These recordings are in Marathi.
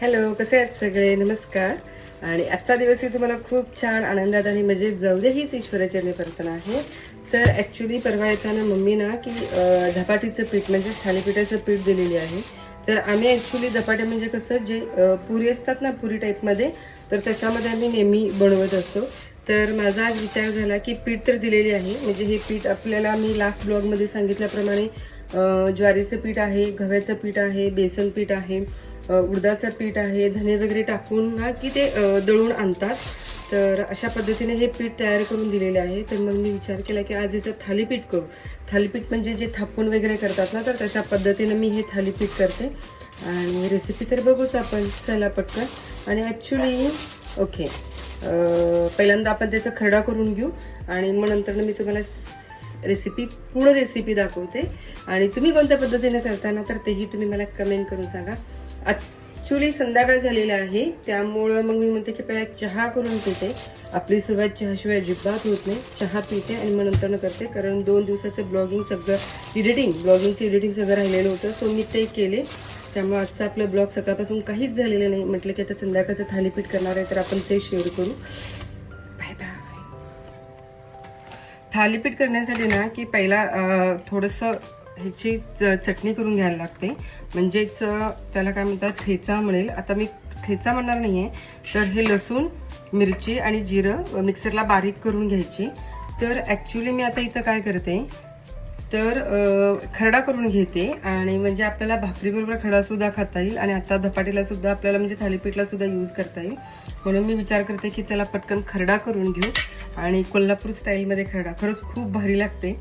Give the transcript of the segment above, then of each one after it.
हॅलो कसे आहेत सगळे? नमस्कार. आणि आजचा दिवसही तुम्हाला खूप छान आनंदात आणि मजेत जाऊ दे हीच ईश्वराचरणी प्रार्थना आहे. तर ॲक्च्युली परवा येताना मम्मी ना की धपाटीचं पीठ म्हणजे थालीपीठाचं पीठ दिलेली आहे. तर आम्ही ॲक्च्युली धपाटे म्हणजे कसं जे पुरी असतात ना पुरी टाईपमध्ये तर त्याच्यामध्ये आम्ही नेहमी बनवत असतो. तर माझा आज विचार झाला की पीठ तर दिलेली आहे म्हणजे हे पीठ आपल्याला मी लास्ट ब्लॉगमध्ये सांगितल्याप्रमाणे ज्वारीचं पीठ आहे गव्याचं पीठ आहे बेसन पीठ आहे उडदाचं पीठ आहे धने वगैरे टाकून ना की ते दळून आणतात. तर अशा पद्धतीने हे पीठ तयार करून दिलेले आहे. तर मग मी विचार केला की आज याचं थालीपीठ करू. थालीपीठ म्हणजे जे थापून वगैरे करतात ना तर तशा पद्धतीने मी हे थालीपीठ करते. आणि रेसिपी तर बघूच आपण. चला पटकन. आणि ॲक्च्युली ओके पहिल्यांदा आपण त्याचा खरडा करून घेऊ. आणि मग नंतर मी तुम्हाला रेसिपी पूर्ण रेसिपी दाखवते. आणि तुम्ही कोणत्या पद्धतीने करताना तर तेही तुम्ही मला कमेंट करून सांगा. ॲक्च्युली संध्याकाळ झालेला आहे. त्यामुळं मग मी म्हणते की पहिला चहा करून पिते. आपली सुरुवात चहाशिवाय अजिबात होत नाही. चहा पिते आणि मग नंतर करते. कारण दोन दिवसाचं ब्लॉगिंग सगळं एडिटिंग ब्लॉगिंगचं एडिटिंग सगळं राहिलेलं होतं. सो मी ते केले. त्यामुळे आजचा आपलं ब्लॉग सकाळपासून काहीच झालेलं नाही. म्हटलं की आता संध्याकाळचं थालीपीठ करणार आहे तर आपण ते शेअर करू. बाय बाय थालीपीठ करण्यासाठी ना की पहिला थोडंसं ह्याची च- चटणी करून घ्यायला लागते. म्हणजेच त्याला काय म्हणतात ठेचा म्हणेल. आता मी ठेचा म्हणणार नाही आहे तर हे लसूण मिरची आणि जिरं मिक्सरला बारीक करून घ्यायची. तर ॲक्च्युली मी आता इथं काय करते तर खरडा करून घेते. आणि म्हणजे आपल्याला भाकरीबरोबर खडासुद्धा खाता येईल. आणि आता धपाटीलासुद्धा आपल्याला म्हणजे थालीपीठलासुद्धा यूज करता येईल. म्हणून मी विचार करते की चला पटकन खरडा करून घेऊ. आणि कोल्हापूर स्टाईलमध्ये खरडा. खरंच खूप भारी लागते.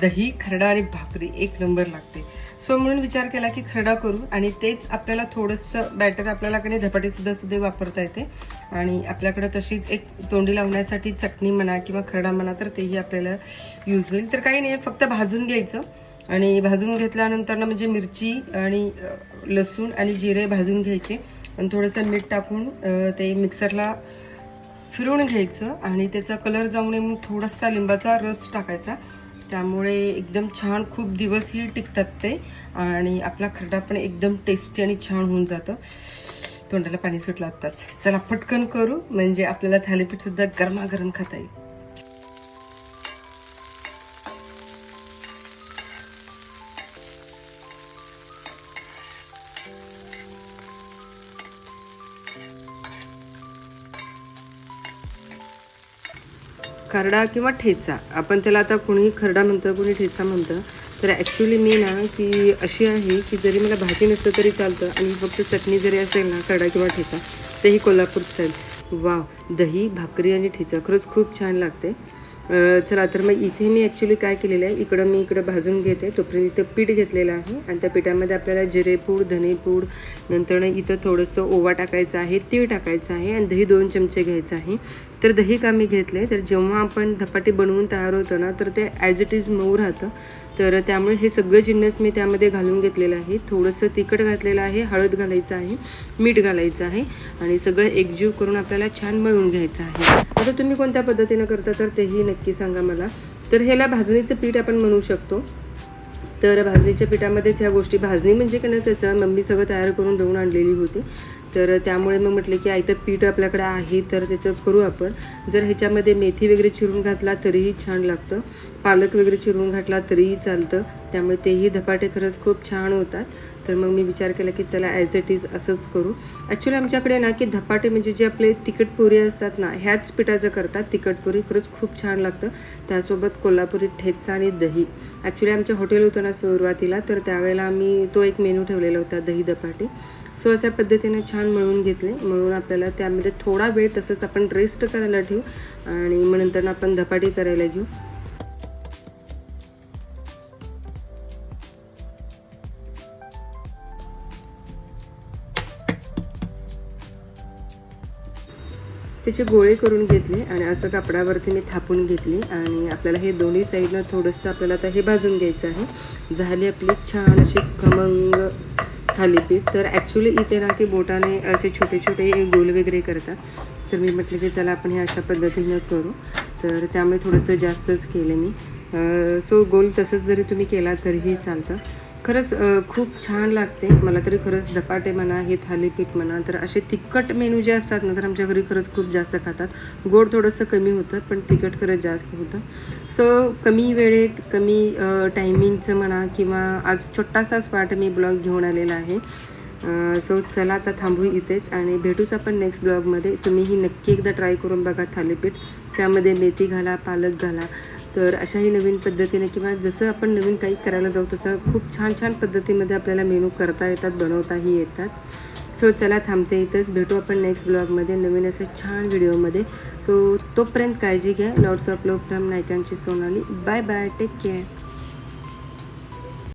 दही खरडा आणि भाकरी एक नंबर लागते. सो म्हणून विचार केला की खरडा करू आणि तेच आपल्याला थोडंसं बॅटर आपल्याला कडे धपाटी सुद्धा वापरता येते. आणि आपल्याकडं तशीच एक तोंडी लावण्यासाठी चटणी म्हणा किंवा खरडा म्हणा तर तेही आपल्याला यूज होईल. तर काही नाही फक्त भाजून घ्यायचं. आणि भाजून घेतल्यानंतर ना म्हणजे मिरची आणि लसूण आणि जिरे भाजून घ्यायचे. आणि थोडंसं मीठ टाकून ते मिक्सरला फिरवून घ्यायचं. आणि त्याचा कलर जाऊ नये म्हणून थोडासा लिंबाचा रस टाकायचा. त्यामुळे एकदम छान खूप दिवसही टिकतात ते. आणि आपला खरडा पण एकदम टेस्टी आणि छान होऊन जातं. तोंडाला पाणी सुटलं आत्ताच. चला पटकन करू. म्हणजे आपल्याला थालीपीठसुद्धा गरमागरम खाता येईल. खरडा किंवा ठेचा. आपण त्याला आता कुणी खरडा म्हणतं कोणी ठेचा म्हणतं तर ॲक्च्युली मी ना की अशी आहे की जरी मला भाजी नसतं तरी चालतं आणि फक्त चटणी जरी असेल ना खरडा किंवा ठेचा तेही कोल्हापूर स्टाईल वाव दही भाकरी आणि ठेचा. खरंच खूप छान लागते. चला तर मग इथे मी ॲक्च्युली काय केलेलं आहे इकडं मी इकडं भाजून घेते तोपर्यंत इथं पीठ घेतलेलं आहे आणि त्या पिठामध्ये आपल्याला जिरेपूड धनेपूड नंतर इथं थोडंसं ओवा टाकायचं आहे तीळ टाकायचं आहे आणि दही दोन चमचे घ्यायचं आहे. तर दही का मी घेतले तर जेव्हा आपण धपाटे बनवून तयार होतो ना तर ते ॲज इट इज मऊ राहतं. तर त्यामुळे हे सगळं जिन्नस मी त्यामध्ये घालून घेतलेलं आहे. थोडंसं तिखट घातलेलं आहे हळद घालायचं आहे मीठ घालायचं आहे आणि सगळं एकजीव करून आपल्याला छान मळून घ्यायचं आहे. आता तुम्ही कोणत्या पद्धतीनं करता तर तेही नक्की सांगा मला. तर ह्याला भाजणीचं पीठ आपण म्हणू शकतो. तर भाजणीच्या पिठामध्येच ह्या गोष्टी भाजणी म्हणजे की नाही कसं मम्मी सगळं तयार करून देऊन आणलेली होती. तर त्यामुळे मग म्हटलं की आयतं पीठ आपल्याकडे आहे तर त्याचं करू आपण. जर ह्याच्यामध्ये मेथी वगैरे चिरून घातला तरीही छान लागतं. पालक वगैरे चिरून घातला तरीही चालतं. त्यामुळे तेही धपाटे खरंच खूप छान होतात. तर मग मी विचार केला की चला ॲज इट इज असंच करू. ॲक्च्युली आमच्याकडे ना की धपाटे म्हणजे जे आपले तिखट पुरी असतात ना ह्याच पिठाचं करतात तिखट पुरी. खरंच खूप छान लागतं. त्यासोबत कोल्हापुरी ठेचा आणि दही. ॲक्च्युली आमचं हॉटेल होतं ना सुरुवातीला तर त्यावेळेला आम्ही तो एक मेनू ठेवलेला होता दही धपाटे. सो अशा पद्धतीने छान मळून घेतले. म्हणून आपल्याला त्यामध्ये थोडा वेळ तसंच आपण रेस्ट करायला ठेवू आणि मग नंतर आपण धपाटी करायला घेऊ. त्याचे गोळे करून घेतले आणि असं कापडावरती मी थापून घेतली आणि आपल्याला हे दोन्ही साईडनं थोडंसं आपल्याला आता हे भाजून घ्यायचं आहे. झाली आपली छान अशी खमंग थालीपीठ. तर ॲक्च्युली इथे ना की बोटाने असे छोटे छोटे गोल वगैरे करतात. तर मी म्हटलं की चला आपण हे अशा पद्धतीनं करू. तर त्यामुळे थोडंसं जास्तच केलं मी. सो गोल तसंच जरी तुम्ही केला तरीही चालतं. खरंच खूप छान लागते. मला तरी खरंच धपाटे म्हणा हे थालीपीठ म्हणा तर असे तिखट मेनू जे असतात ना तर आमच्या घरी खरंच खूप जास्त खातात. गोड थोडंसं कमी होतं पण तिखट खरंच जास्त होतं. सो कमी वेळेत कमी टायमिंगचं म्हणा किंवा आज छोटासाच पार्ट मी ब्लॉग घेऊन आलेला आहे. सो चला आता थांबू इथेच आणि भेटूच आपण नेक्स्ट ब्लॉगमध्ये तुम्हीही नक्की एकदा ट्राय करून बघा थालीपीठ. त्यामध्ये मेथी घाला पालक घाला तर अशाही नवीन पद्धतीने किंवा जसं आपण नवीन काही करायला जाऊ तसं खूप छान छान पद्धतीमध्ये आपल्याला मेनू करता येतात बनवताही येतात. सो चला थांबते इथंच. भेटू आपण नेक्स्ट ब्लॉगमध्ये नवीन असं छान व्हिडिओमध्ये सो तोपर्यंत काळजी घ्या. Lots of love from नायकांची Sonali. Bye bye take care